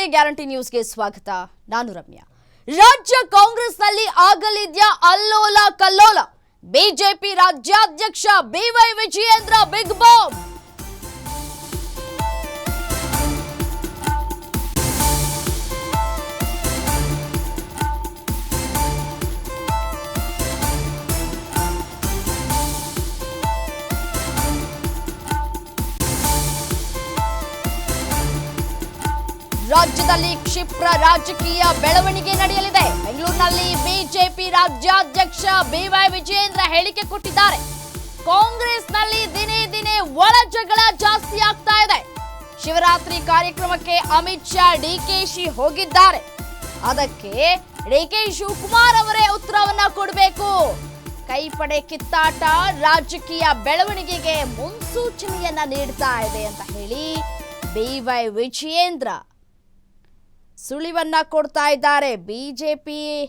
ನಮಸ್ತೆ ಗ್ಯಾರಂಟಿ ನ್ಯೂಸ್ಗೆ ಸ್ವಾಗತ. ನಾನು ರಮ್ಯಾ. ರಾಜ್ಯ ಕಾಂಗ್ರೆಸ್ನಲ್ಲಿ ಆಗಲಿದ್ಯಾ ಅಲ್ಲೋಲ ಕಲ್ಲೋಲ? ಬಿಜೆಪಿ ರಾಜ್ಯಾಧ್ಯಕ್ಷ B Y Vijayendra big bomb ರಾಜ್ಯದಲ್ಲಿ ಕ್ಷಿಪ್ರ ರಾಜಕೀಯ ಬೆಳವಣಿಗೆ ನಡೆಯಲಿದೆ. ಬೆಂಗಳೂರಿನಲ್ಲಿ ಬಿಜೆಪಿ ರಾಜ್ಯಾಧ್ಯಕ್ಷ ಬಿವೈ ವಿಜಯೇಂದ್ರ ಹೇಳಿಕೆ ಕೊಟ್ಟಿದ್ದಾರೆ. ಕಾಂಗ್ರೆಸ್ನಲ್ಲಿ ದಿನೇ ದಿನೇ ಒಳ ಜಗಳ ಜಾಸ್ತಿ ಆಗ್ತಾ ಇದೆ. ಶಿವರಾತ್ರಿ ಕಾರ್ಯಕ್ರಮಕ್ಕೆ ಅಮಿತ್ ಶಾ ಡಿಕೆಶಿ ಹೋಗಿದ್ದಾರೆ. ಅದಕ್ಕೆ ಡಿಕೆ ಶಿವಕುಮಾರ್ ಅವರೇ ಉತ್ತರವನ್ನ ಕೊಡಬೇಕು. ಕೈಪಡೆ ಕಿತ್ತಾಟ ರಾಜಕೀಯ ಬೆಳವಣಿಗೆಗೆ ಮುನ್ಸೂಚನೆಯನ್ನ ನೀಡ್ತಾ ಇದೆ ಅಂತ ಹೇಳಿ ಬಿ ವೈ ವಿಜಯೇಂದ್ರ. ಸುಳಿವನ್ನ ಕೊಡ್ತಾ ಇದ್ದಾರೆ. ಬಿಜೆಪಿ,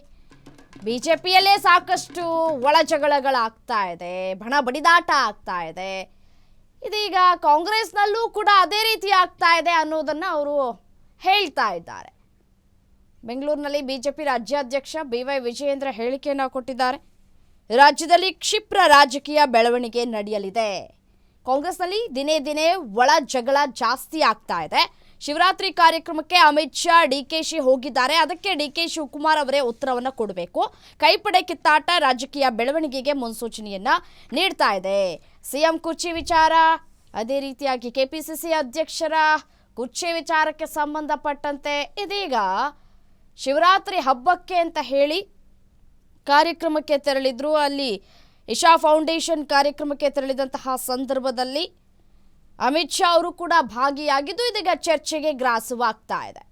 ಬಿಜೆಪಿಯಲ್ಲೇ ಸಾಕಷ್ಟು ಒಳ ಜಗಳಗಳಾಗ್ತಾ ಇದೆ. ಬಣ ಬಡಿದಾಟ ಆಗ್ತಾ ಇದೆ. ಇದೀಗ ಕಾಂಗ್ರೆಸ್ನಲ್ಲೂ ಕೂಡ ಅದೇ ರೀತಿ ಆಗ್ತಾ ಇದೆ ಅನ್ನೋದನ್ನ ಅವರು ಹೇಳ್ತಾ ಇದ್ದಾರೆ. ಬೆಂಗಳೂರಿನಲ್ಲಿ ಬಿಜೆಪಿ ರಾಜ್ಯಾಧ್ಯಕ್ಷ ಬಿ ವೈ ವಿಜಯೇಂದ್ರ ಹೇಳಿಕೆಯನ್ನು ಕೊಟ್ಟಿದ್ದಾರೆ. ರಾಜ್ಯದಲ್ಲಿ ಕ್ಷಿಪ್ರ ರಾಜಕೀಯ ಬೆಳವಣಿಗೆ ನಡೆಯಲಿದೆ. ಕಾಂಗ್ರೆಸ್ನಲ್ಲಿ ದಿನೇ ದಿನೇ ಒಳ ಜಗಳ ಜಾಸ್ತಿ ಆಗ್ತಾ ಇದೆ. ಶಿವರಾತ್ರಿ ಕಾರ್ಯಕ್ರಮಕ್ಕೆ ಅಮಿತ್ ಶಾ ಡಿಕೆಶಿ ಹೋಗಿದ್ದಾರೆ. ಅದಕ್ಕೆ ಡಿಕೆ ಶಿವಕುಮಾರ್ ಅವರೇ ಉತ್ತರವನ್ನು ಕೊಡಬೇಕು. ಕೈಪಡೆ ಕಿತ್ತಾಟ ರಾಜಕೀಯ ಬೆಳವಣಿಗೆಗೆ ಮುನ್ಸೂಚನೆಯನ್ನ ನೀಡ್ತಾ ಇದೆ. ಸಿಎಂ ಕುರ್ಚಿ ವಿಚಾರ. ಅದೇ ರೀತಿಯಾಗಿ ಕೆಪಿಸಿಸಿ ಅಧ್ಯಕ್ಷರ ಕುರ್ಚಿ ವಿಚಾರಕ್ಕೆ ಸಂಬಂಧಪಟ್ಟಂತೆ ಇದೀಗ ಶಿವರಾತ್ರಿ ಹಬ್ಬಕ್ಕೆ ಅಂತ ಹೇಳಿ ಕಾರ್ಯಕ್ರಮಕ್ಕೆ ತೆರಳಿದ್ರು. ಅಲ್ಲಿ ಇಶಾ ಫೌಂಡೇಶನ್ ಕಾರ್ಯಕ್ರಮಕ್ಕೆ ತೆರಳಿದಂತಹ ಸಂದರ್ಭದಲ್ಲಿ ಅಮಿತ್ ಶಾ ಅವರು ಕೂಡ ಭಾಗಿಯಾಗಿದ್ದು ಇದೀಗ ಚರ್ಚೆಗೆ ಗ್ರಾಸವಾಗ್ತಾ ಇದೆ.